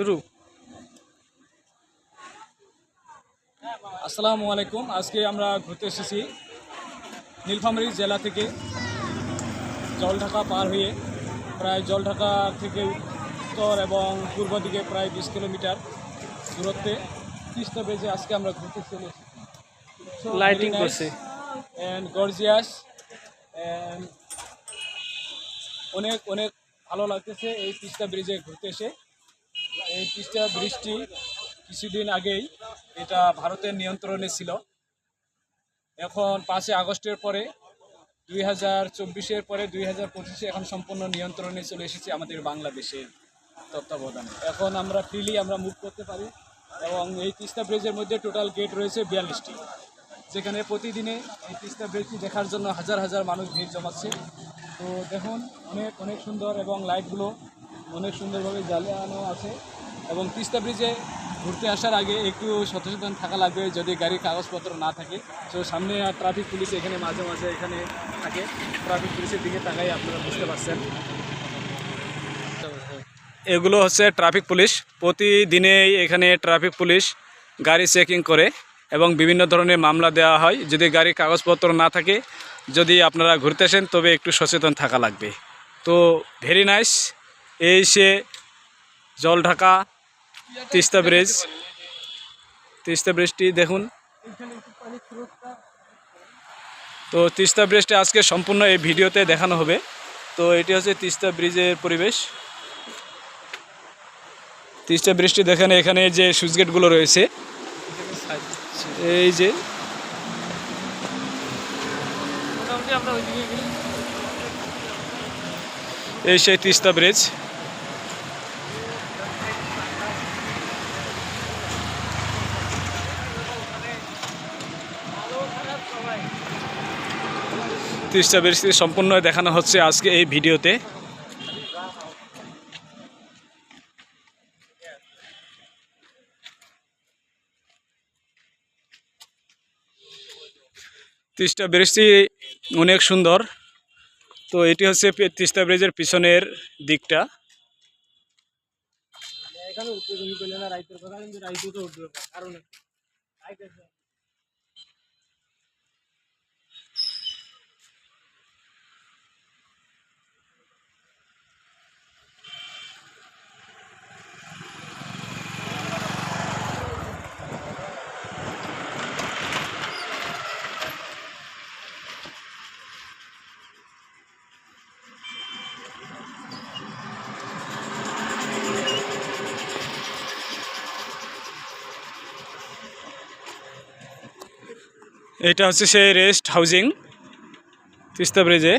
শুরু। আসসালামু আলাইকুম। আজকে আমরা ঘুরতে এসেছি নীলফামারী জেলা থেকে জলঢাকা পার হয়ে প্রায় জলঢাকা থেকে উত্তর এবং পূর্ব দিকে প্রায় বিশ কিলোমিটার দূরত্বে তিস্তা বেজে আজকে আমরা ঘুরতে চলে এসেছি। লাইটিং করছে। অ্যান্ড গর্জিয়াস অ্যান্ড অনেক অনেক ভালো লাগতেছে এই তিস্তা ব্রিজে ঘুরতে এসে। এই তিস্তা ব্রিজটি কিছুদিন আগেই এটা ভারতের নিয়ন্ত্রণে ছিল। এখন পাঁচই আগস্টের পরে, দুই হাজার চব্বিশের পরে, দুই হাজার পঁচিশে এখন সম্পূর্ণ নিয়ন্ত্রণে চলে এসেছে আমাদের বাংলাদেশের তত্ত্বাবধানে। এখন আমরা ফ্রিলি আমরা মুভ করতে পারি এবং এই তিস্তা ব্রিজের মধ্যে টোটাল গেট রয়েছে বিয়াল্লিশটি। যেখানে প্রতিদিনে এই তিস্তা ব্রিজটি দেখার জন্য হাজার হাজার মানুষ ভিড় জমাচ্ছে। তো দেখুন, অনেক অনেক সুন্দর এবং লাইটগুলো অনেক সুন্দরভাবে জ্বালানো আছে। এবং তিস্তা ব্রিজে ঘুরতে আসার আগে একটু সচেতন থাকা লাগবে যদি গাড়ির কাগজপত্র না থাকে। তো সামনে আর ট্রাফিক পুলিশ এখানে মাঝে মাঝে এখানে থাকে। ট্রাফিক পুলিশের দিকে তাকাই আপনারা বুঝতে পারছেন। এগুলো হচ্ছে ট্রাফিক পুলিশ প্রতিদিনেই এখানে ট্রাফিক পুলিশ গাড়ি চেকিং করে এবং বিভিন্ন ধরনের মামলা দেওয়া হয়। যদি গাড়ির কাগজপত্র না থাকে, যদি আপনারা ঘুরতে আসেন, তবে একটু সচেতন থাকা লাগবে। তো ভেরি নাইস এই সে জল ঢাকা তিস্তা ব্রিজ। তিস্তা ব্রিজটি দেখুন। তো তিস্তা ব্রিজটি আজকে সম্পূর্ণ এই ভিডিওতে দেখানো হবে। তো এটি হচ্ছে তিস্তা ব্রিজের পরিবেশ। তিস্তা ব্রিজটি দেখেন, এখানে যে সুইচ গেটগুলো রয়েছে, এই যে এই সেই তিস্তা ব্রিজ। তিস্তা ব্রিজটি সম্পূর্ণ দেখানো হচ্ছে আজকে এই ভিডিওতে। তিস্তা ব্রিজটি অনেক সুন্দর। তো এটি হচ্ছে তিস্তা ব্রিজের পিছনের দিকটা। এখানে এটা হচ্ছে সেই রেস্ট হাউজিং তিস্তা ব্রিজে।